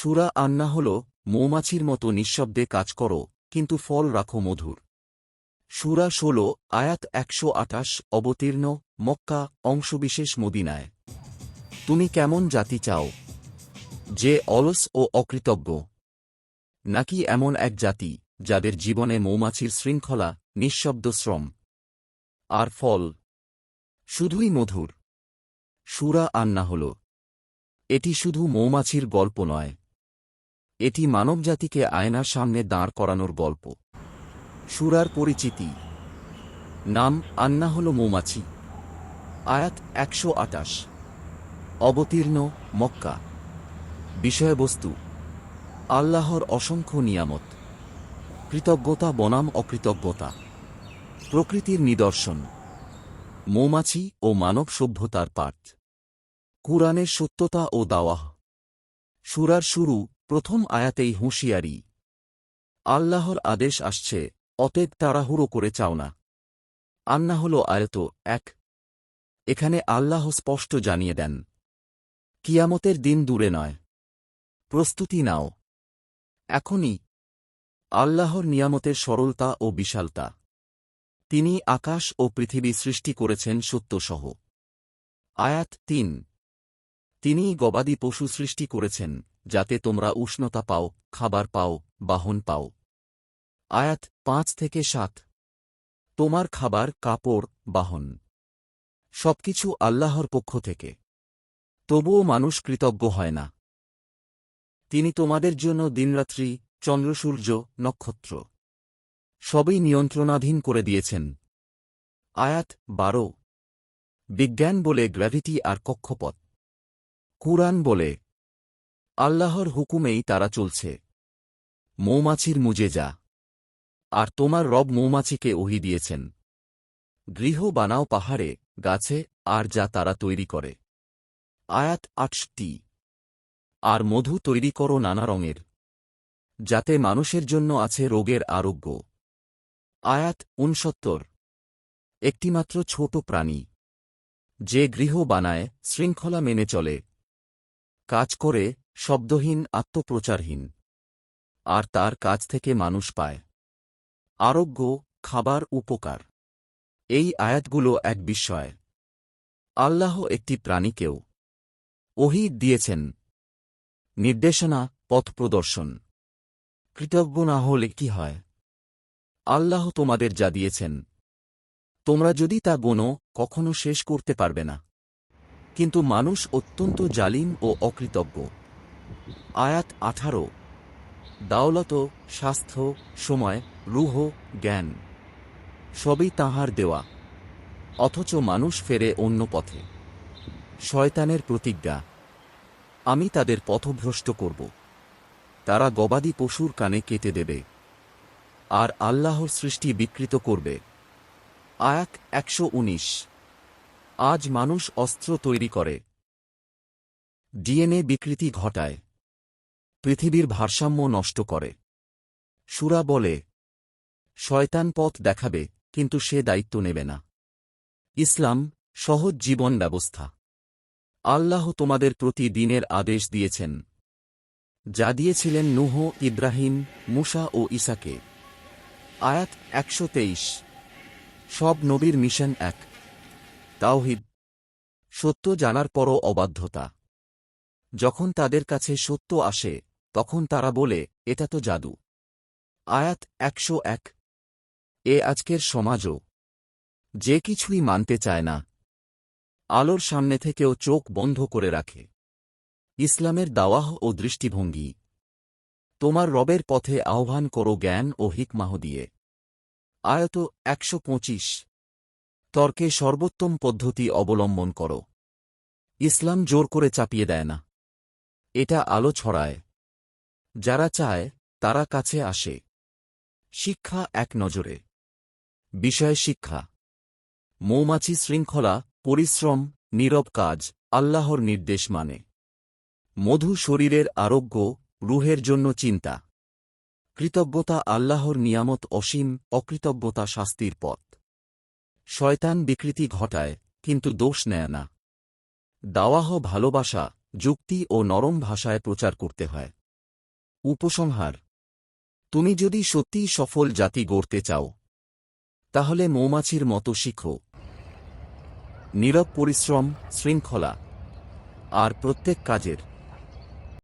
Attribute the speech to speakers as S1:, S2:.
S1: সুরা আন্না হল, মৌমাছির মতো নিঃশব্দে কাজ করো, কিন্তু ফল রাখো মধুর। সুরা ষোলো, আয়াত একশো আঠাশ, অবতীর্ণ, মক্কা, অংশবিশেষ মদিনায়। তুমি কেমন জাতি চাও? যে অলস ও অকৃতজ্ঞ। নাকি এমন এক জাতি, যাদের জীবনে মৌমাছির শৃঙ্খলা, নিঃশব্দ শ্রম। আর ফল? শুধুই মধুর। সুরা আন্না হল। এটি শুধু মৌমাছির গল্প নয়। এটি মানবজাতিকে আয়নার সামনে দাঁড় করানোর গল্প। সুরার পরিচিতি। নাম আন্না হল মৌমাছি। আয়াত একশো আটাশ। অবতীর্ণ, মক্কা। বিষয়বস্তু। আল্লাহর অসংখ্য নিয়ামত। কৃতজ্ঞতা বনাম অকৃতজ্ঞতা। প্রকৃতির নিদর্শন। মৌমাছি ও মানব সভ্যতার পাঠ। কুরআনের সত্যতা ও দাওয়াহ। সুরার শুরু প্রথম আয়াতেই হুঁশিয়ারি। আল্লাহর আদেশ আসছে, অতএব তাড়াহুড়ো করে চাও না। আন্না হল আয়ত এক। এখানে আল্লাহ স্পষ্ট জানিয়ে দেন, কিয়ামতের দিন দূরে নয়। প্রস্তুতি নাও। এখনই। আল্লাহর নিয়ামতের সরলতা ও বিশালতা। তিনি আকাশ ও পৃথিবী সৃষ্টি করেছেন সত্যসহ। আয়াত তিন। তিনি গবাদি পশু সৃষ্টি করেছেন। যাতে তোমরা উষ্ণতা পাও, খাবার পাও, বাহন পাও। আয়াত পাঁচ থেকে সাত। তোমার খাবার, কাপড়, বাহন। সবকিছু আল্লাহর পক্ষ থেকে। তবুও মানুষ কৃতজ্ঞ হয় না। তিনি তোমাদের জন্য দিনরাত্রি চন্দ্রসূর্য নক্ষত্র। সবই নিয়ন্ত্রণাধীন করে দিয়েছেন। আয়াত বারো। বিজ্ঞান বলে গ্র্যাভিটি আর কক্ষপথ। কুরআন বলে আল্লাহর হুকুমেই তারা চলছে। মৌমাছির মুজে যা আর তোমার রব মৌমাছিকে ওহি দিয়েছেন। গৃহ বানাও পাহাড়ে, গাছে, আর যা তারা তৈরি করে। আয়াত আটটি আর মধু তৈরি করো নানা রঙের। যাতে মানুষের জন্য আছে রোগের আরোগ্য। আয়াত উনসত্তর। একটিমাত্র ছোট প্রাণী। যে গৃহ বানায়, শৃঙ্খলা মেনে চলে। কাজ করে শব্দহীন, আত্মপ্রচারহীন। আর তার কাছ থেকে মানুষ পায়। আরোগ্য, খাবার উপকার। এই আয়াতগুলো এক বিস্ময়। আল্লাহ একটি প্রাণীকেও ওহি দিয়েছেন। নির্দেশনা, পথ প্রদর্শন। কৃতজ্ঞ না হলে কি হয়? আল্লাহ তোমাদের যা দিয়েছেন। তোমরা যদি তা গোনো, কখনো শেষ করতে পারবে না। কিন্তু মানুষ অত্যন্ত জালিম ও অকৃতজ্ঞ। আয়াত আঠারো, দাওলত স্বাস্থ্য, সময়, রুহ, জ্ঞান, সবই তাহার দেওয়া, অথচ মানুষ ফেরে অন্য পথে। শয়তানের প্রতিজ্ঞা, আমি তাদের পথভ্রষ্ট করব, তারা গবাদি পশুর কানে কেটে দেবে, আর আল্লাহর সৃষ্টি বিকৃত করবে। আয়াত একশো আজ মানুষ অস্ত্র তৈরি করে। ডিএনএ বিকৃতি ঘটায়। পৃথিবীর ভারসাম্য নষ্ট করে। সুরা বলে, শয়তান পথ দেখাবে, কিন্তু সে দায়িত্ব নেবে না। ইসলাম সহজ জীবন ব্যবস্থা। আল্লাহ তোমাদের প্রতি দিনের আদেশ দিয়েছেন। যা দিয়েছিলেন নুহ, ইব্রাহিম, মুসা ও ইসাকে আয়াত একশো তেইশ। সব নবীর মিশন এক। তাওহিদ। সত্য জানার পরও অবাধ্যতা। যখন তাদের কাছে সত্য আসে, তখন তারা বলে, এটা তো জাদু। আয়াত একশো এক। এ আজকের সমাজও। যে কিছুই মানতে চায় না, আলোর সামনে থেকেও চোখ বন্ধ করে রাখে। ইসলামের দাওয়াহ ও দৃষ্টিভঙ্গি। তোমার রবের পথে আহ্বান করো জ্ঞান ও হিকমাহ দিয়ে। আয়ত একশো পঁচিশ। তর্কে সর্বোত্তম পদ্ধতি অবলম্বন করো। ইসলাম জোর করে চাপিয়ে দেয় না। এটা আলো ছড়ায়। যারা চায়, তারা কাছে আসে। শিক্ষা এক নজরে। বিষয় শিক্ষা। মৌমাছি শৃঙ্খলা, পরিশ্রম, নীরব কাজ, আল্লাহর নির্দেশ মানে। মধু শরীরের আরোগ্য, রুহের জন্য চিন্তা। কৃতজ্ঞতা আল্লাহর নিয়ামত অসীম, অকৃতজ্ঞতা শাস্তির পথ। শয়তান বিকৃতি ঘটায়, কিন্তু দোষ নেয় না। দাওয়াহ ভালোবাসা যুক্তি ও নরম ভাষায় প্রচার করতে হয়। উপসংহার। তুমি যদি সত্যিই সফল জাতি গড়তে চাও, তাহলে মৌমাছির মতো শিখো। নীরব পরিশ্রম, শৃঙ্খলা, আর প্রত্যেক কাজের